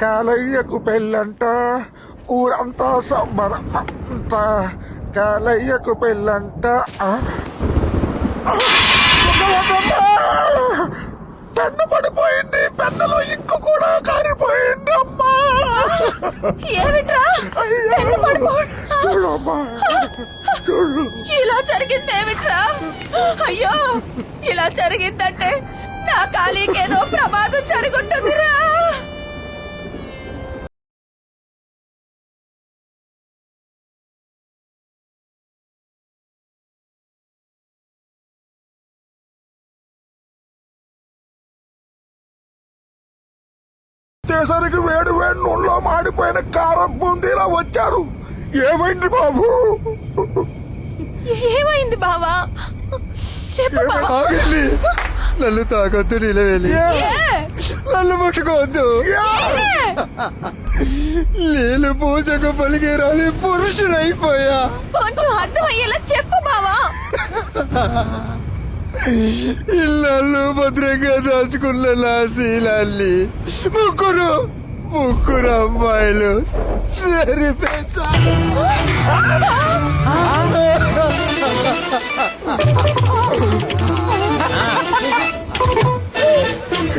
కాలయ్యకు పెళ్ళంట ఊరంతా సమ్మర అంట కాలయ్యకు పెళ్ళంట! పెన్ను పడిపోయింది పెన్నులో ఇంకు కూడా కారిపోయింది అమ్మా. ఏమిట్రా? పెన్ను చూడు. ఇలా జరిగింది ఏమిట్రా? అయ్యో ఇలా జరిగిందంటే నా ఖాళీకేదో ప్రమాదం జరుగుంటుందిరా వచ్చేసరికి వేడి వేడి నూనెలో మాడిపోయిన కారం బూందీలా వచ్చారు. ఏమైంది బాబు? ఏమైంది బావా? చెప్పు బావా. ఆగండి నన్ను తాకొద్దు నిలవేలి? నన్ను ముట్టుకోవద్దు. ఏ? నేను పూజకు పలికే రాని పురుషులైపోయా కొంచెం అర్థమయ్యేలా చెప్పు బావా. ఇల్లు భద్రంగా దాచుకున్న నా శీలాన్ని ముగ్గురు ముగ్గురు అమ్మాయిలు సరిపేశారు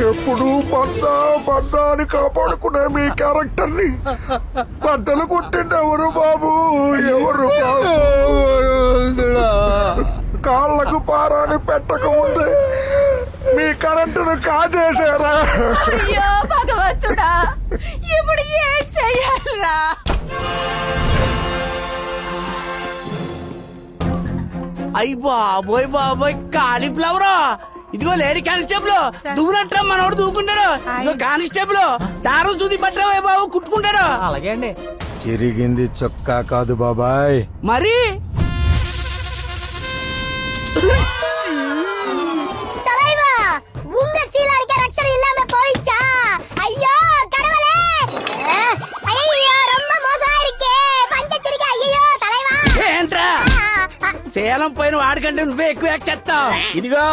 ఎప్పుడు భర్త భర్త అని కాపాడుకునే మీ క్యారెక్టర్ని బద్దలు కొట్టింది బాబు? ఎవరు బాబు? కాళ్ళకు పారాని పెట్టక ముందే మీ కరెంటును కాజేశారా? అయ్యో భగవంతుడా ఇప్పుడు ఏం చెయ్యాలరా? అయ్యి బాబోయ్ బాబోయ్ కాలీఫ్లవర్. ఇదిగో లేడీ కానిస్టేబుల్ దువ్వునట్రా మనోడు దూకుంటాడు ఇదిగో కానిస్టేబుల్ దారం చూది పట్టరా బాబు కుట్టుకుంటాడు. అలాగే అండి. చిరిగింది చొక్కా కాదు బాబాయ్. మరి? தலைவா உங்க சீலாடிக்க ரக்ஷன் இல்லாம போயிடுச்சா ஐயோ கடவுளே அஹ், ஐயோ ரொம்ப மோசமா இருக்கே பஞ்சத்திரிக்க ஐயோ தலைவா ఏంట్రా ఆ, ఆ, సేలం పోయిన వాడికంటే నువ్వే ఎక్కువ చేస్తావు ఇదిగో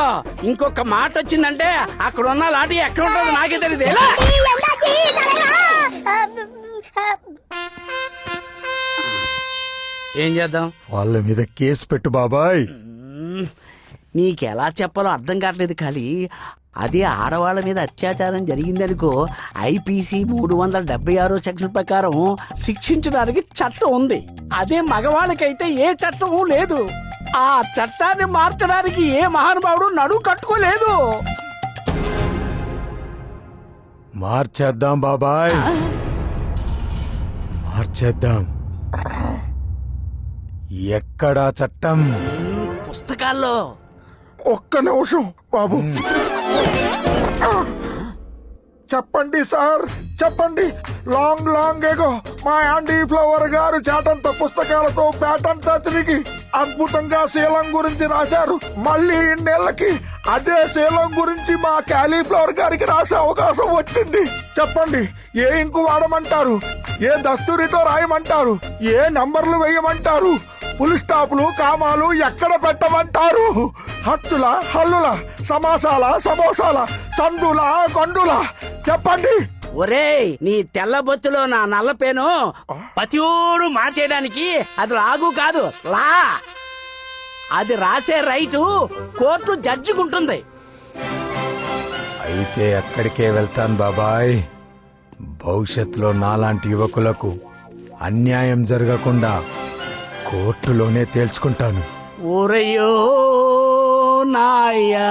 ఇంకొక మాట వచ్చిందంటే అక్కడ ఉన్న లాటి ఎక్కడ ఉంటుందో నాకే తెలియదు ఎలా? ఈ ఎందాచి தலைவா அஹ், அஹ், ఏం చేద్దాం వాళ్ళ మీద కేసు పెట్టు బాబాయ్ మ్మ్. నీకెలా చెప్పాలో అర్థం కావట్లేదు ఖాళీ. అదే ఆడవాళ్ళ మీద అత్యాచారం జరిగిందనుకో ఐపీసీ మూడు వందల డెబ్బై ఆరో సెక్షన్ ప్రకారం శిక్షించడానికి చట్టం ఉంది. అదే మగవాళ్ళకైతే ఏ చట్టం లేదు. ఆ చట్టాన్ని మార్చడానికి ఏ మహానుభావుడు నడువు కట్టుకోలేదు. మార్చేద్దాం బాబాయ్. మార్చేద్దాం. ఎక్కడా చట్టం? పుస్తకాల్లో ఒక్క నిమిషం బాబు. చెప్పండి సార్. చెప్పండి. లాంగ్ లాంగ్ ఏగో మా యాండీ ఫ్లవర్ గారు చేటంత పుస్తకాలతో పేటంతా తిరిగి అద్భుతంగా శీలం గురించి రాశారు. మళ్ళీ ఇన్నేళ్ళకి అదే శీలం గురించి మా క్యాలీఫ్లవర్ గారికి రాసే అవకాశం వచ్చింది. చెప్పండి ఏ ఇంకు వాడమంటారు? ఏ దస్తూరితో రాయమంటారు? ఏ నంబర్లు వేయమంటారు? పులి స్టాపులు కామాలు ఎక్కడ పెట్టమంటారు? హత్తుల హల్లుల సమాసాల సమోసాల సందుల కొండుల చెప్పండి. ఒరేయ్ నీ తెల్ల బొత్తులో నా నల్ల పేను పతియోడు మార్చేయడానికి అది లాగు కాదు. లా. అది రాసే రైటు కోర్టు జడ్జికుంటుంది. అయితే అక్కడికే వెళ్తాను బాబాయ్. భవిష్యత్తులో నాలాంటి యువకులకు అన్యాయం జరగకుండా కోర్టులోనే తేల్చుకుంటాను. ఓరయ్యో నాయా.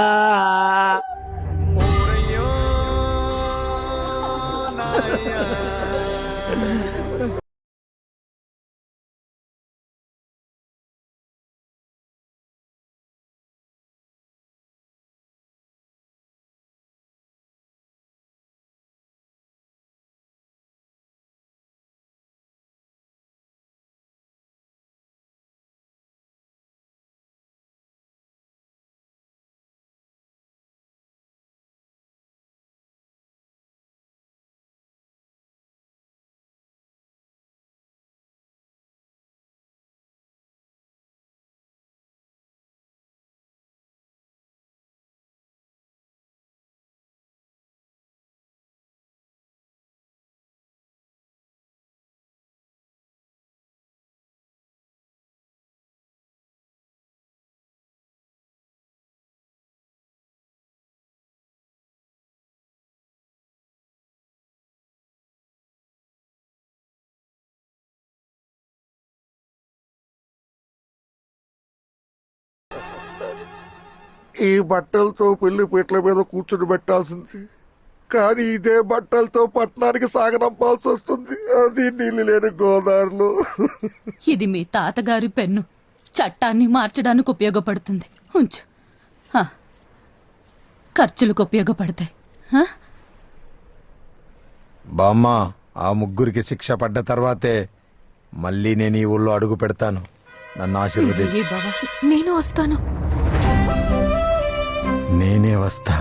ఈ బట్టలతో పెళ్ళి పీటల మీద కూర్చుని పెట్టాల్సింది. కానీ ఇదే బట్టలతో పట్టణానికి సాగనంపాల్సి వస్తుంది. అది నీళ్ళు లేని గోదావరిలో ఇది మీ తాతగారి పెన్ను. చట్టాన్ని మార్చడానికి ఉపయోగపడుతుంది. ఉంచు. హ. ఖర్చులకు ఉపయోగపడతాయి. హ? బామ్మ ఆ ముగ్గురికి శిక్ష పడ్డ తర్వాతే మళ్ళీ నేను ఈ ఊళ్ళో అడుగు పెడతాను. నన్ను ఆశీర్వదించు. నేను వస్తాను. నేనే వస్తా.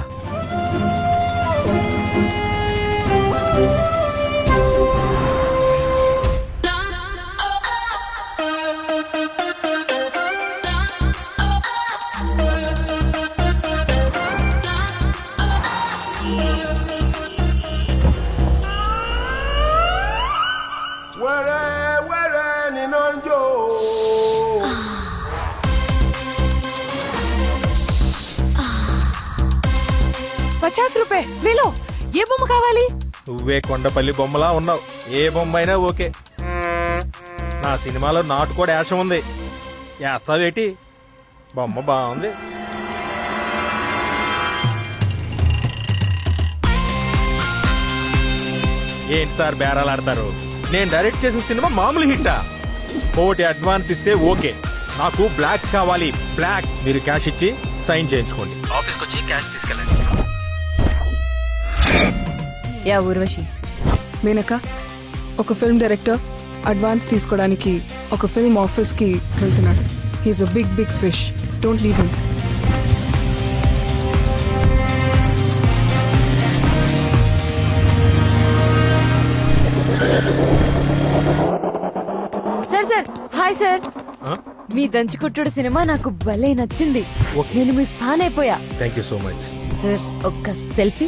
రూపాయ వేలో ఏ బొమ్మ కావాలి? నువ్వే కొండపల్లి బొమ్మలా ఉన్నావు. ఏ బొమ్మ అయినా ఓకే. నా సినిమాలో నాటు కూడా యాసం ఉంది. వేస్తావేటి? బొమ్మ బాగుంది. ఏంటి సార్ బేరాలు ఆడతారు? నేను డైరెక్ట్ చేసిన సినిమా మామూలు హిట్టా? కోటి అడ్వాన్స్ ఇస్తే ఓకే. నాకు బ్లాక్ కావాలి. బ్లాక్. మీరు క్యాష్ ఇచ్చి సైన్ చేయించుకోండి. ఆఫీస్కి వచ్చి క్యాష్ తీసుకెళ్ళండి. యా ఊర్వశి. మేనక ఒక ఫిల్మ్ డైరెక్టర్ అడ్వాన్స్ తీసుకోవడానికి ఒక ఫిల్మ్ ఆఫీస్కి వెళ్తున్నాడు. He's a big big fish don't leave him sir sir hi sir? Me దంచుకుట్టుడు cinema నాకు భలే నచ్చింది. నేను మీ ఫ్యాన్ అయిపోయా. Thank you so much sir ఒక్క సెల్ఫీ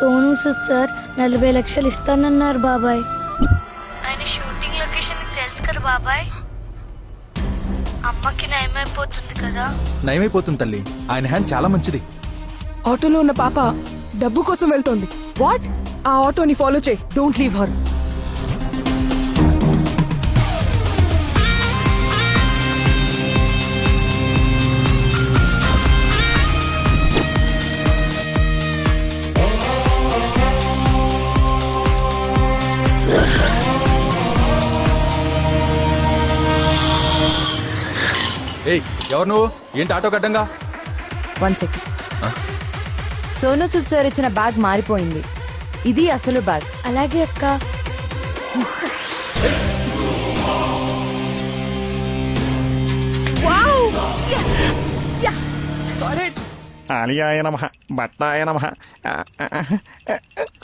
సోను సుద్ సార్ నలభై లక్షలు ఇస్తానన్నారు బాబాయ్. ఆయన షూటింగ్ లొకేషన్ తెలుసు కదా బాబాయ్? అమ్మకి నయమైపోతుంది కదా. నయమైపోతుంది తల్లి. ఆయన హ్యాండ్ చాలా మంచిది. ఆటోలో ఉన్న పాప డబ్బు కోసం వెళ్తోంది. వాట్? ఆ ఆటోని ఫాలో చేయి. Don't leave her. ఎవరు నువ్వు? ఏంటి auto గడ్డంగా one second Sonu Sood sir ఇచ్చిన బ్యాగ్ మారిపోయింది. ఇది అసలు బ్యాగ్. అలాగే అక్క. ఆలియాయ నమ బట్టాయ నమ.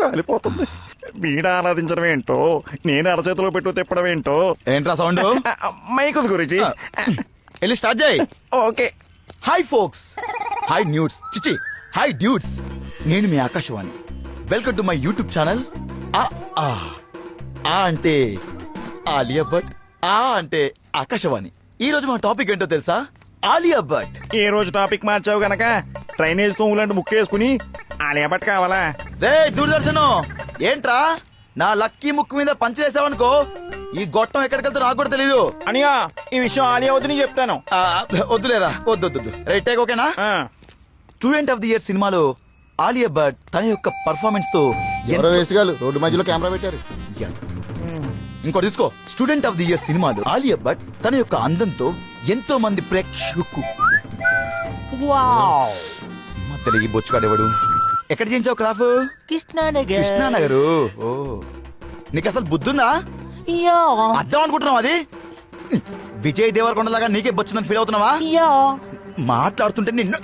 కాలిపోతుంది. వీడ ఆరాధించడం ఏంటో? నేను అరచేతిలో పెట్టు తిప్పడం ఏంటో? ఏంట్రా సౌండ్? మైకుస్ గురించి వెళ్ళి స్టార్ట్ చేయి. ఓకే. హాయ్ ఫోక్స్ హాయ్ న్యూడ్స్ చిచి హాయ్ డ్యూడ్స్ నేను మీ Akashvani. Welcome to my YouTube channel ఆ ఆ. ఆ అంటే ఆలియా భట్ ఆ అంటే ఆకాశవాణి. ఈ రోజు మా టాపిక్ ఏంటో తెలుసా? ఆలియా భట్. ఈ రోజు టాపిక్ మార్చావు గనక? డ్రైనేజ్ తోములాంటి ముక్కేసుకుని ఆలియా భట్ కావాలా? రే దూరదర్శన్. ఏంట్రా? నా లక్కీ ముక్కు మీద పంచలేసావనుకో ఈ గొట్టం ఎక్కడికి వెళ్తా నాకు కూడా తెలీదు. అనియా ఈ విషయం ఆలియా వద్దని చెప్తాను. ఆ, వద్దులేరా? వద్దు వద్దు రైట్ టేక్ ఓకేనా? ఆ, స్టూడెంట్ ఆఫ్ ది ఇయర్ సినిమాలో ఆలియా భట్ తన యొక్క పర్ఫార్మెన్స్తో ఎవరో వేసుగాలు రోడ్డు మధ్యలో కెమెరా పెట్టారు. ఇంకో తీసుకో. స్టూడెంట్ ఆఫ్ ది ఇయర్ సినిమాలో ఆలియా భట్ తన యొక్క అందంతో ఎంతో మంది ప్రేక్షకు వావ్. మా తెలుగు బొచ్చుకాడేవాడు? ఎక్కడ చేయించావు క్రాఫ్? కృష్ణానగర్. కృష్ణానగర్. ఓ. నీకు అసలు బుద్ధుందా? అర్థం అనుకుంటున్నావు అది? విజయ్ దేవరకొండ లాగా నీకే బొచ్చుందని ఫీల్ అవుతున్నావా? మాట్లాడుతుంటే నిన్ను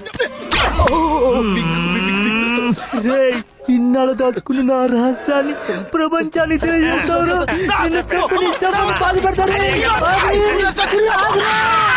ఇన్నాళ్ళు దాచుకున్న నా రహస్యాన్ని ప్రపంచాన్ని తెలియజేస్తారు